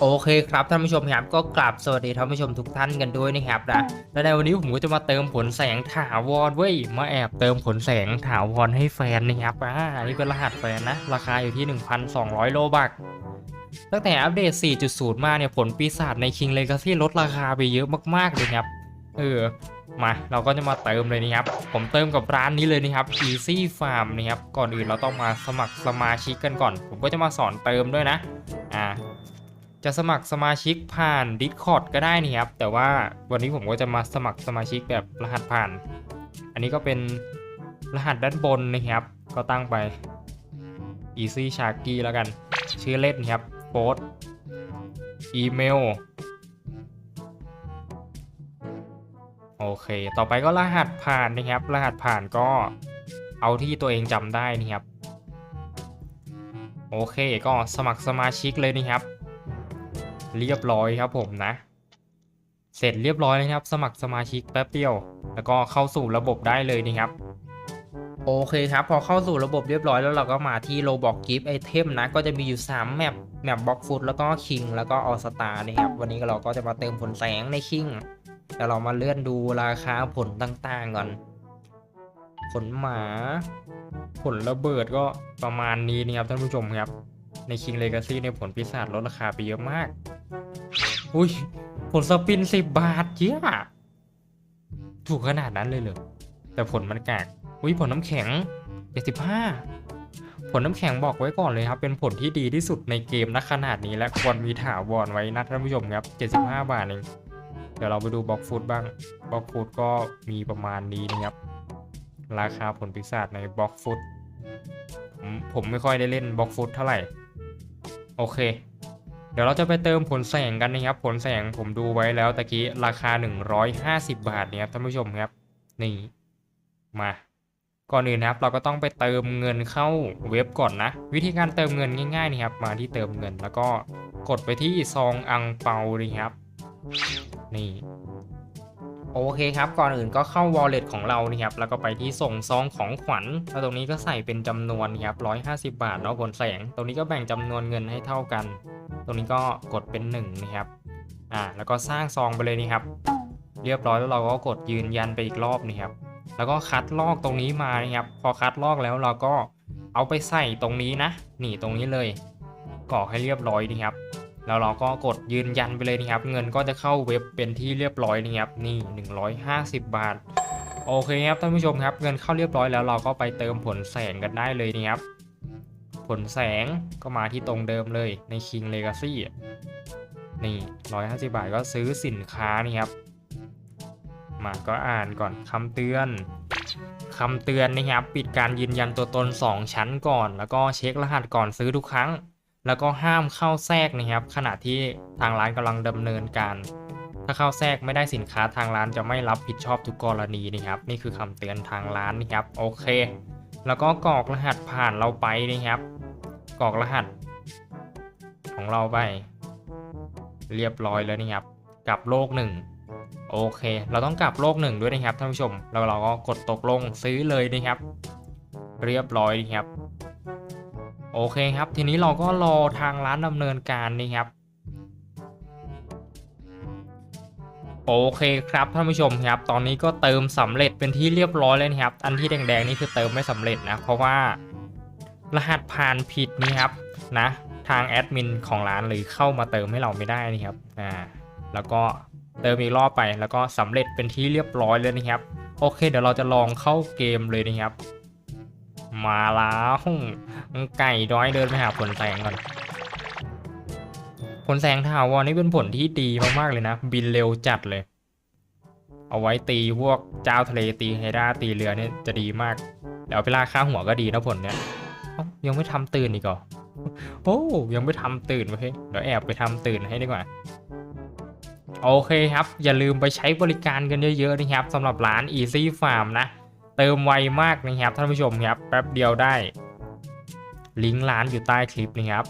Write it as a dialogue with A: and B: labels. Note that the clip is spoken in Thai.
A: โอเคครับท่านผู้ชมครับก็กราบสวัสดีท่านผู้ชมทุกท่านกันด้วยนะครับนะและในวันนี้ผมก็จะมาเติมผลแสงถาวรเว้ยมาแอบเติมผลแสงถาวรให้แฟนนะครับอ่าอันนี้เป็นรหัสแฟนนะ ราคาอยู่ที่ 1,200 โลบักตั้งแต่อัปเดต 4.0 มาเนี่ยผลปีศาจใน King Legacy ลดราคาไปเยอะมากๆเลยครับ เออมาเราก็จะมาเติมเลยนะครับ ผมเติมกับร้านนี้เลยนะครับ Easy Farm นะครับ ก่อนอื่นเราต้องมาสมัครสมาชิกกันก่อน ผมก็จะมาสอนเติมด้วยนะ จะสมัครสมาชิกผ่าน Discord ก็ได้นี่ครับ แต่ว่าวันนี้ผมก็จะมาสมัครสมาชิกแบบรหัสผ่าน อันนี้ก็เป็นรหัสด้านบนนะครับ ก็ตั้งไป Easy s h a r k y แล้วกัน ชื่อเล่นครับโพสอีเมล โอเค ต่อไปก็รหัสผ่านนะครับ รหัสผ่านก็เอาที่ตัวเองจำได้นี่ครับ โอเค ก็สมัครสมาชิกเลยนะครับ เรียบร้อยครับผมนะ เสร็จเรียบร้อยนะครับ สมัครสมาชิกแป๊บเดียว แล้วก็เข้าสู่ระบบได้เลยนะครับโอเคครับ พอเข้าสู่ระบบเรียบร้อยแล้วเราก็มาที่ Roblox Gift Item นะ ก็จะมีอยู่ 3 แมปแมปบล็อกฟุตแล้วก็คิงแล้วก็ออสตานะครับ วันนี้เราก็จะมาเติมผลแสงในคิงเดี๋ยวเรามาเลื่อนดูราคาผลต่างๆก่อน ผลหมา ผลระเบิดก็ประมาณนี้นะครับท่านผู้ชมครับ ใน King Legacy ในผลปีศาจลดราคาไปเยอะมาก อุ้ยผลสปินสิบบาทเยอะถูกขนาดนั้นเลยเหรอแต่ผลมันกากอุ้ยผลน้ำแข็ง75ผลน้ำแข็งบอกไว้ก่อนเลยครับ เป็นผลที่ดีที่สุดในเกมณขนาดนี้และควรมีถาวรไว้นะท่านผู้ชมครับ 75 บาทเองเดี๋ยวเราไปดูบล็อกฟูดบ้างบล็อกฟูดก็มีประมาณนี้นะครับ ราคาผลปีศาจในบล็อกฟุตผมผมไม่ค่อยได้เล่นบล็อกฟุตเท่าไหร่ โอเค ดี๋ยวเราจะไปเติมผลแสงกันนะครับ ผลแสงผมดูไว้แล้วตะกี้ราคา 150 บาทเนี่ยครับท่านผู้ชมครับ นี่มาก่อนอื่นนะครับเราก็ต้องไปเติมเงินเข้าเว็บก่อนนะ วิธีการเติมเงินง่ายๆนี่ครับ มาที่เติมเงินแล้วก็กดไปที่ซองอังเปาเลยครับ นี่ โอเคครับ ก่อนอื่นก็เข้า wallet ของเรานี่ครับ แล้วก็ไปที่ส่งซองของขวัญ แล้วตรงนี้ก็ใส่เป็นจำนวนครับ150บาทเนาะผลแสง ตรงนี้ก็แบ่งจำนวนเงินให้เท่ากัน ตรงนี้ก็กดเป็น1นะครับ อ่า แล้วก็สร้างซองไปเลยนี่ครับ เรียบร้อยแล้วเราก็กดยืนยันไปอีกรอบนี่ครับ แล้วก็คัดลอกตรงนี้มานี่ครับ พอคัดลอกแล้วเราก็เอาไปใส่ตรงนี้นะ นี่ตรงนี้เลยกรอให้เรียบร้อยนี่ครับ แล้วเราก็กดยืนยันไปเลยนะครับ เงินก็จะเข้าเว็บเป็นที่เรียบร้อยนะครับนี่ 150 บาท โอเคครับท่านผู้ชมครับ เงินเข้าเรียบร้อยแล้วเราก็ไปเติมผลแสงกันได้เลยนะครับ ผลแสงก็มาที่ตรงเดิมเลยใน King Legacy นี่150 บาทก็ซื้อสินค้านี่ครับ มาก็อ่านก่อนคำเตือนคำเตือนนะครับ ปิดการยืนยันตัวตน 2 ชั้นก่อน แล้วก็เช็ครหัสก่อนซื้อทุกครั้ง แล้วก็ห้ามเข้าแทรกนะครับ ขณะที่ทางร้านกำลังดำเนินการ ถ้าเข้าแทรกไม่ได้สินค้าทางร้านจะไม่รับผิดชอบทุกกรณีนะครับ นี่คือคำเตือนทางร้านนะครับโอเค แล้วก็กรอกรหัสผ่านเราไปนะครับกรอกรหัส ของเราไป เรียบร้อยแล้วนะครับกลับโลกหนึ่งโอเค เราต้องกลับโลกหนึ่งด้วยนะครับท่านผู้ชม แล้วเราก็กดตกลงซื้อเลยนะครับ เรียบร้อยนะครับ โอเคครับ ทีนี้เราก็รอทางร้านดำเนินการนี่ครับ โอเคครับท่านผู้ชมครับ ตอนนี้ก็เติมสำเร็จเป็นที่เรียบร้อยเลยนะครับ อันที่แดงๆนี่คือเติมไม่สำเร็จนะ เพราะว่ารหัสผ่านผิดนี่ครับนะทางแอดมินของร้านเลยเข้ามาเติมให้เราไม่ได้นี่ครับอ่าแล้วก็เติมอีกรอบไปแล้วก็สำเร็จเป็นที่เรียบร้อยเลยนะครับ โอเค เดี๋ยวเราจะลองเข้าเกมเลยนะครับ มาแล้วไก่ด้อยเดินไปหาผลแสงก่อน ผลแสงถาวรนี่เป็นผลที่ดีมากๆเลยนะ บินเร็วจัดเลย เอาไว้ตีพวกเจ้าทะเลตีไฮด้าตีเรือเนี่ยจะดีมากเดี๋ยวเอาไปล่าค่าหัวก็ดีนะผลเนี่ยยังไม่ทำตื่นอีกเหรอโอ้ยังไม่ทำตื่นโอเคเดี๋ยวแอบไปทำตื่นให้ดีกว่าโอเคครับ อย่าลืมไปใช้บริการกันเยอะๆนะครับสำหรับร้าน Easy Farm นะ เติมไวมากนะครับท่านผู้ชมครับแป๊บเดียวได้ ลิงก์ร้านอยู่ใต้คลิปนะครับ